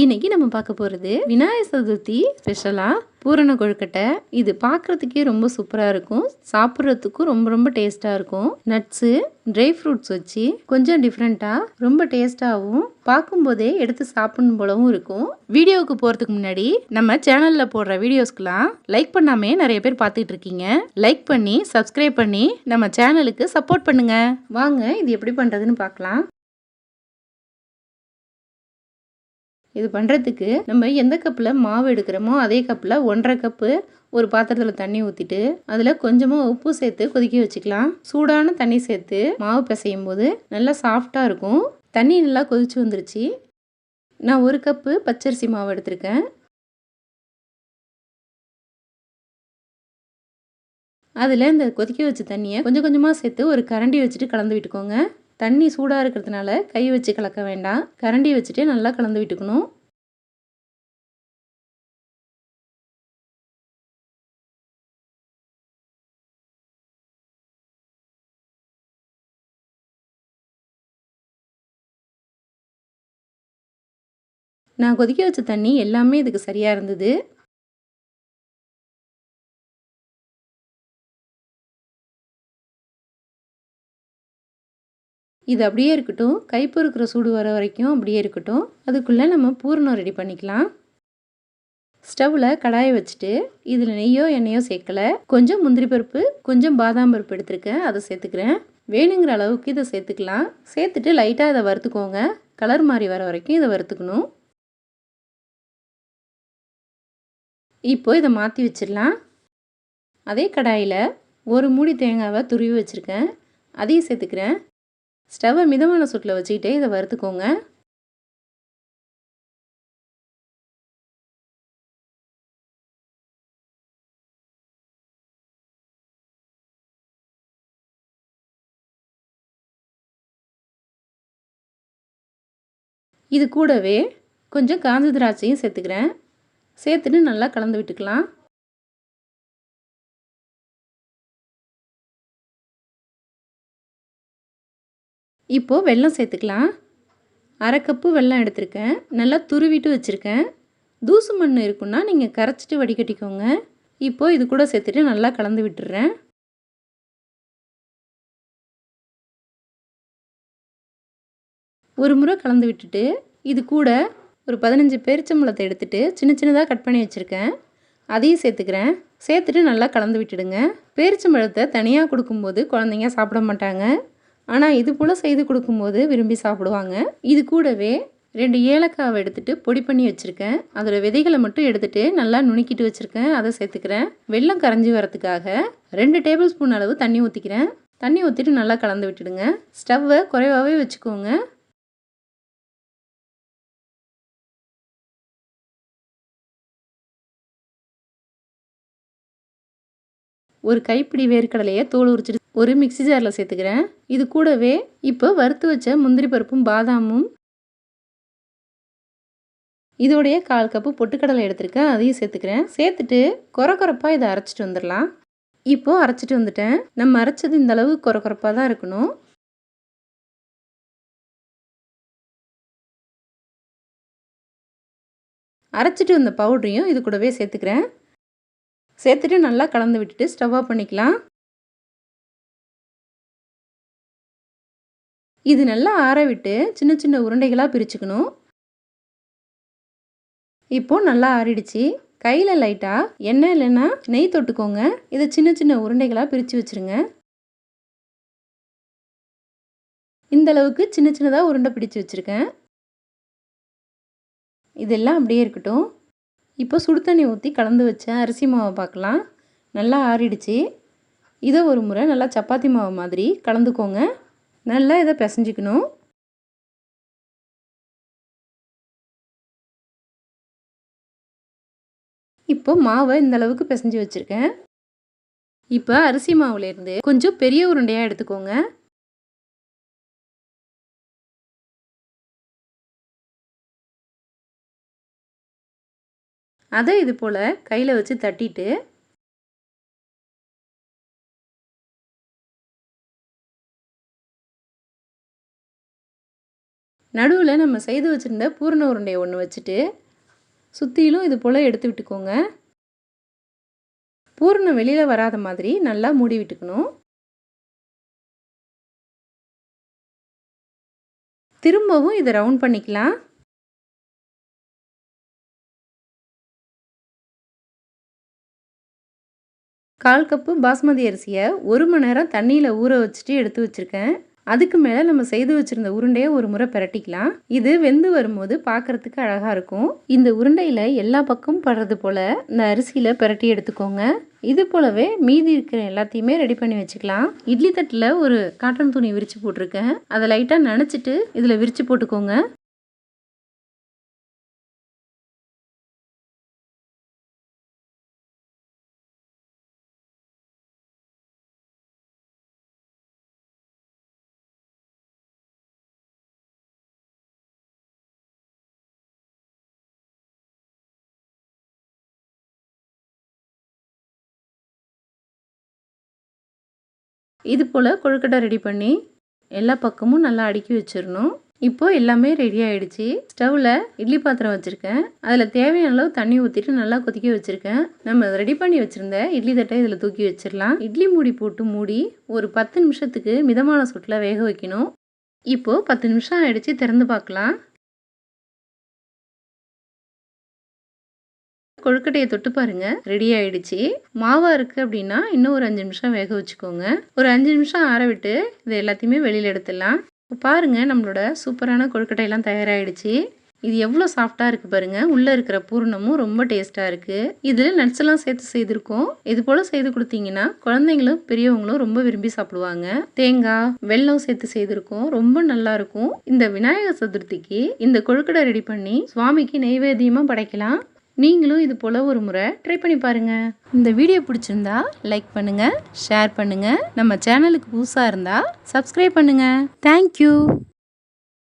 இன்னைக்கு நம்ம பார்க்க போகிறது விநாயகர் சதுர்த்தி ஸ்பெஷலாக பூரண கொழுக்கட்டை. இது பார்க்குறதுக்கே ரொம்ப சூப்பராக இருக்கும். சாப்பிட்றதுக்கும் ரொம்ப ரொம்ப டேஸ்ட்டாக இருக்கும். நட்ஸு ட்ரை ஃப்ரூட்ஸ் வச்சு கொஞ்சம் டிஃப்ரெண்ட்டாக ரொம்ப டேஸ்ட்டாகவும் பார்க்கும்போதே எடுத்து சாப்பிடணும் போலவும் இருக்கும். வீடியோவுக்கு போகிறதுக்கு முன்னாடி நம்ம சேனலில் போடுற வீடியோஸ்க்கெலாம் லைக் பண்ணாமே நிறைய பேர் பார்த்துட்டு இருக்கீங்க. லைக் பண்ணி சப்ஸ்கிரைப் பண்ணி நம்ம சேனலுக்கு சப்போர்ட் பண்ணுங்கள் வாங்க இது எப்படி பண்ணுறதுன்னு பார்க்கலாம். இது பண்ணுறதுக்கு நம்ம எந்த கப்பில் மாவு எடுக்கிறோமோ அதே கப்பில் ஒன்றரை கப்பு ஒரு பாத்திரத்தில் தண்ணி ஊற்றிட்டு அதில் கொஞ்சமாக உப்பு சேர்த்து கொதிக்க வச்சுக்கலாம். சூடான தண்ணி சேர்த்து மாவு பிசையும் போது நல்லா சாஃப்டாக இருக்கும். தண்ணி நல்லா கொதிச்சு வந்துருச்சு. நான் ஒரு கப்பு பச்சரிசி மாவு எடுத்திருக்கேன். அதில் இந்த கொதிக்க வச்ச தண்ணியை கொஞ்சம் கொஞ்சமாக சேர்த்து ஒரு கரண்டி வச்சுட்டு கலந்து விட்டுக்கோங்க. தண்ணி சூடாக இருக்கிறதுனால கை வச்சு கலக்க வேண்டாம். கரண்டி வச்சுட்டு நல்லா கலந்து விட்டுக்கணும். நான் கொதிக்க வச்ச தண்ணி எல்லாமே இதுக்கு சரியாக இருந்தது. இது அப்படியே இருக்கட்டும். கைப்பொறுக்கிற சூடு வர வரைக்கும் அப்படியே இருக்கட்டும். அதுக்குள்ளே நம்ம பூரணம் ரெடி பண்ணிக்கலாம். ஸ்டவ்வில் கடாயை வச்சுட்டு இதில் நெய்யோ எண்ணெயோ சேர்க்கலை. கொஞ்சம் முந்திரி பருப்பு கொஞ்சம் பாதாம் பருப்பு எடுத்திருக்கேன். அதை சேர்த்துக்கிறேன். வேணுங்கிற அளவுக்கு இதை சேர்த்துக்கலாம். சேர்த்துட்டு லைட்டாக இதை வறுத்துக்கோங்க. கலர் மாதிரி வர வரைக்கும் இதை வறுத்துக்கணும். இப்போ இதை மாற்றி வச்சிடலாம். அதே கடாயில் ஒரு மூடி தேங்காவை துருவி வச்சுருக்கேன். அதையும் சேர்த்துக்கிறேன். ஸ்டவ்வை மிதமான சூட்டில் வச்சுக்கிட்டே இதை வறுத்துக்கோங்க. இது கூடவே கொஞ்சம் காஞ்ச திராட்சையும் சேர்த்துக்கிறேன். சேர்த்துட்டு நல்லா கலந்து விட்டுக்கலாம். இப்போது வெல்லம் சேர்த்துக்கலாம். அரை கப்பு வெல்லம் எடுத்திருக்கேன். நல்லா துருவிட்டு வச்சுருக்கேன். தூசு மண் இருக்குன்னா நீங்கள் கரைச்சிட்டு வடிகட்டிக்கோங்க. இப்போது இது கூட சேர்த்துட்டு நல்லா கலந்து விட்டுறேன். ஒரு முறை கலந்து விட்டுட்டு இது கூட ஒரு பதினஞ்சு பேரிச்சம்பழத்தை எடுத்துகிட்டு சின்ன சின்னதாக கட் பண்ணி வச்சுருக்கேன். அதையும் சேர்த்துக்கிறேன். சேர்த்துட்டு நல்லா கலந்து விட்டுடுங்க. பேரிச்சம்பழத்தை தனியாக கொடுக்கும்போது குழந்தைங்க சாப்பிட மாட்டாங்க. ஆனால் இது போல் செய்து கொடுக்கும்போது விரும்பி சாப்பிடுவாங்க. இது கூடவே ரெண்டு ஏலக்காவை எடுத்துகிட்டு பொடி பண்ணி வச்சுருக்கேன். அதோட விதைகளை மட்டும் எடுத்துகிட்டு நல்லா நுணுக்கிட்டு வச்சுருக்கேன். அதை சேர்த்துக்கிறேன். வெள்ளம் கரைஞ்சி வரத்துக்காக ரெண்டு டேபிள் ஸ்பூன் அளவு தண்ணி ஊற்றிக்கிறேன் தண்ணி ஊற்றிட்டு நல்லா கலந்து விட்டுடுங்க. ஸ்டவ்வை குறைவாகவே வச்சுக்கோங்க. ஒரு கைப்பிடி வேர்க்கடலையை தோல் உரிச்சிட்டு ஒரு மிக்சி ஜாரில் சேர்த்துக்கிறேன். இது கூடவே இப்போ வறுத்து வச்ச முந்திரி பருப்பும் பாதாமும் இதோடைய கால் கப்பு பொட்டுக்கடலை எடுத்திருக்கேன். அதையும் சேர்த்துக்கிறேன். சேர்த்துட்டு குறை குறைப்பாக இதை அரைச்சிட்டு வந்துடலாம். இப்போது அரைச்சிட்டு வந்துட்டேன். நம்ம அரைச்சது இந்த அளவு குறை குறைப்பாக தான் இருக்கணும். அரைச்சிட்டு வந்த பவுடரையும் இது கூடவே சேர்த்துக்கிறேன். சேர்த்துட்டு நல்லா கலந்து விட்டுட்டு ஸ்டவ் ஆஃப் பண்ணிக்கலாம். இது நல்லா ஆற விட்டு சின்ன சின்ன உருண்டைகளாக பிரிச்சுக்கணும். இப்போது நல்லா ஆறிடுச்சு. கையில் லைட்டாக எண்ணெய் இல்லைன்னா நெய் தொட்டுக்கோங்க. இதை சின்ன சின்ன உருண்டைகளாக பிரித்து வச்சுருங்க. இந்த அளவுக்கு சின்ன சின்னதாக உருண்டை பிடிச்சி வச்சுருக்கேன். இதெல்லாம் அப்படியே இருக்கட்டும். இப்போ சுடு தண்ணி ஊற்றி கலந்து வச்ச அரிசி மாவை பார்க்கலாம். நல்லா ஆறிடுச்சு. இதை ஒரு முறை நல்லா சப்பாத்தி மாவு மாதிரி கலந்துக்கோங்க. நல்லா இதை பிசைஞ்சிக்கணும். இப்போ மாவை இந்த அளவுக்கு பிசைஞ்சு வச்சுருக்கேன். இப்போ அரிசி மாவுலேருந்து கொஞ்சம் பெரிய உருண்டையாக எடுத்துக்கோங்க. அதை இது போல் கையில் வச்சு தட்டிட்டு நடுவில் நம்ம செய்து வச்சுருந்த பூரண உருண்டையை ஒன்று வச்சுட்டு சுற்றிலும் இது போல் எடுத்து விட்டுக்கோங்க. பூரணம் வெளியில் வராத மாதிரி நல்லா மூடி விட்டுக்கணும். திரும்பவும் இதை ரவுண்ட் பண்ணிக்கலாம். கால் கப்பு பாஸ்மதி அரிசியை ஒரு மணி நேரம் தண்ணியில் ஊற வச்சுட்டு எடுத்து வச்சுருக்கேன். அதுக்கு மேலே நம்ம செய்து வச்சுருந்த உருண்டையை ஒரு முறை பிரட்டிக்கலாம். இது வெந்து வரும்போது பார்க்குறதுக்கு அழகாக இருக்கும். இந்த உருண்டையில் எல்லா பக்கமும் படுறது போல் இந்த அரிசியில் பிரட்டி எடுத்துக்கோங்க. இது போலவே மீதி இருக்கிற எல்லாத்தையுமே ரெடி பண்ணி வச்சுக்கலாம். இட்லி தட்டில் ஒரு காட்டன் துணி விரித்து போட்டிருக்கேன். அதை லைட்டாக நினச்சிட்டு இதில் விரித்து போட்டுக்கோங்க. இது போல் கொழுக்கட்டை ரெடி பண்ணி எல்லா பக்கமும் நல்லா அடுக்கி வச்சிடணும். இப்போது எல்லாமே ரெடி ஆகிடுச்சி ஸ்டவ்வில் இட்லி பாத்திரம் வச்சுருக்கேன். அதில் தேவையான அளவு தண்ணி ஊற்றிட்டு நல்லா கொதிக்க வச்சுருக்கேன். நம்ம ரெடி பண்ணி வச்சுருந்த இட்லி தட்டை இதில் தூக்கி வச்சிடலாம். இட்லி மூடி போட்டு மூடி ஒரு பத்து நிமிஷத்துக்கு மிதமான சுட்டில் வேக வைக்கணும். இப்போது பத்து நிமிஷம் ஆகிடுச்சி திறந்து பார்க்கலாம். கொழுக்கட்டையை தொட்டு பாருங்க. ரெடி ஆயிடுச்சு. மாவா இருக்கு அப்படின்னா இன்னும் ஒரு அஞ்சு நிமிஷம் வேக வச்சுக்கோங்க. ஒரு அஞ்சு நிமிஷம் ஆற விட்டு இது எல்லாத்தையுமே வெளியில் எடுத்துடலாம். பாருங்க நம்மளோட சூப்பரான கொழுக்கட்டையெல்லாம் தயாராகிடுச்சு இது எவ்வளோ சாஃப்டாக இருக்குது பாருங்கள் உள்ளே இருக்கிற பூர்ணமும் ரொம்ப டேஸ்ட்டாக இருக்குது இதில் நட்ஸ் எல்லாம் சேர்த்து செய்திருக்கோம். இது போல் செய்து கொடுத்தீங்கன்னா குழந்தைங்களும் பெரியவங்களும் ரொம்ப விரும்பி சாப்பிடுவாங்க. தேங்காய் வெல்லம் சேர்த்து செய்திருக்கோம். ரொம்ப நல்லா இருக்கும். இந்த விநாயகர் சதுர்த்திக்கு இந்த கொழுக்கடை ரெடி பண்ணி சுவாமிக்கு நெய்வேத்தியமாக படைக்கலாம். நீங்களும் இது போல் ஒரு முறை ட்ரை பண்ணி பாருங்கள் இந்த வீடியோ பிடிச்சிருந்தா லைக் பண்ணுங்கள் ஷேர் பண்ணுங்கள் நம்ம சேனலுக்கு புதுசாக இருந்தால் சப்ஸ்கிரைப் பண்ணுங்கள் தேங்க்யூ